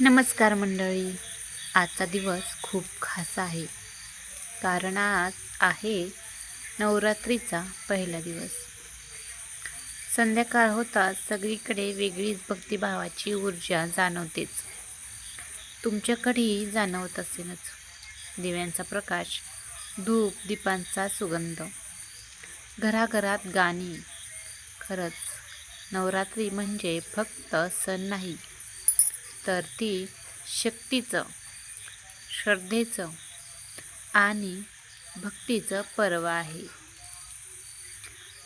नमस्कार मंडळी. आजचा दिवस खूप खास आहे. कारण आज आहे नवरात्रीचा पहिला दिवस. संध्याकाळ होताच सगळीकडे वेगळीच भक्तिभावाची ऊर्जा जाणवतेच. तुमच्याकडेही जाणवत असेलच. दिव्यांचा प्रकाश धूप दीपांचा सुगंध. घराघरात गाणी. खरंच नवरात्री म्हणजे फक्त सण नाही. तर ती शक्तीचं श्रद्धेचं आणि भक्तीचं पर्व आहे.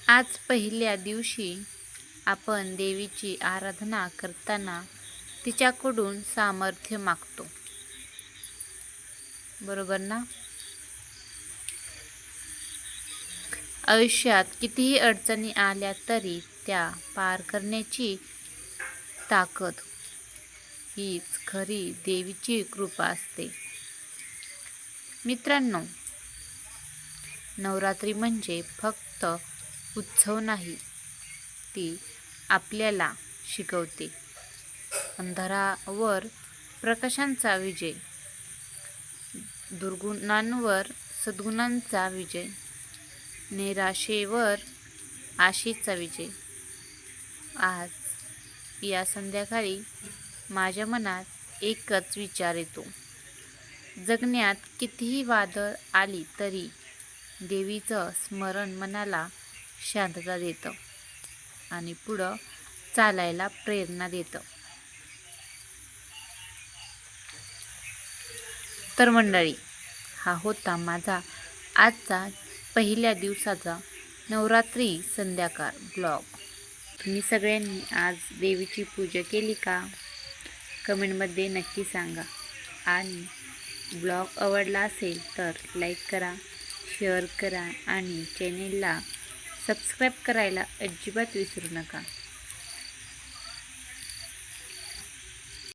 आज पहिल्या दिवशी आपण देवीची आराधना करताना तिच्याकडून सामर्थ्य मागतो. बरोबर ना? आयुष्यात कितीही अडचणी आल्या तरी त्या पार करण्याची ताकद हीच खरी देवीची कृपा असते. मित्रांनो नवरात्री म्हणजे फक्त उत्सव नाही ती आपल्याला शिकवते. अंधारावर प्रकाशांचा विजय दुर्गुणांवर सद्गुणांचा विजय निराशेवर आशेचा विजय. आज या संध्याकाळी माझ्या मनात एकच विचार येतो. जगण्यात कितीही वादळ आली तरी देवीचं स्मरण मनाला शांतता देतं आणि पुढं चालायला प्रेरणा देतं. तर मंडळी हा होता माझा आजचा पहिल्या दिवसाचा नवरात्री संध्याकाळ ब्लॉग. तुम्ही सगळ्यांनी आज देवीची पूजा केली का? कमेंटमध्ये नक्की सांगा. आणि ब्लॉग आवडला असेल तर लाईक करा शेअर करा आणि चॅनेलला सबस्क्राईब करायला अजिबात विसरू नका.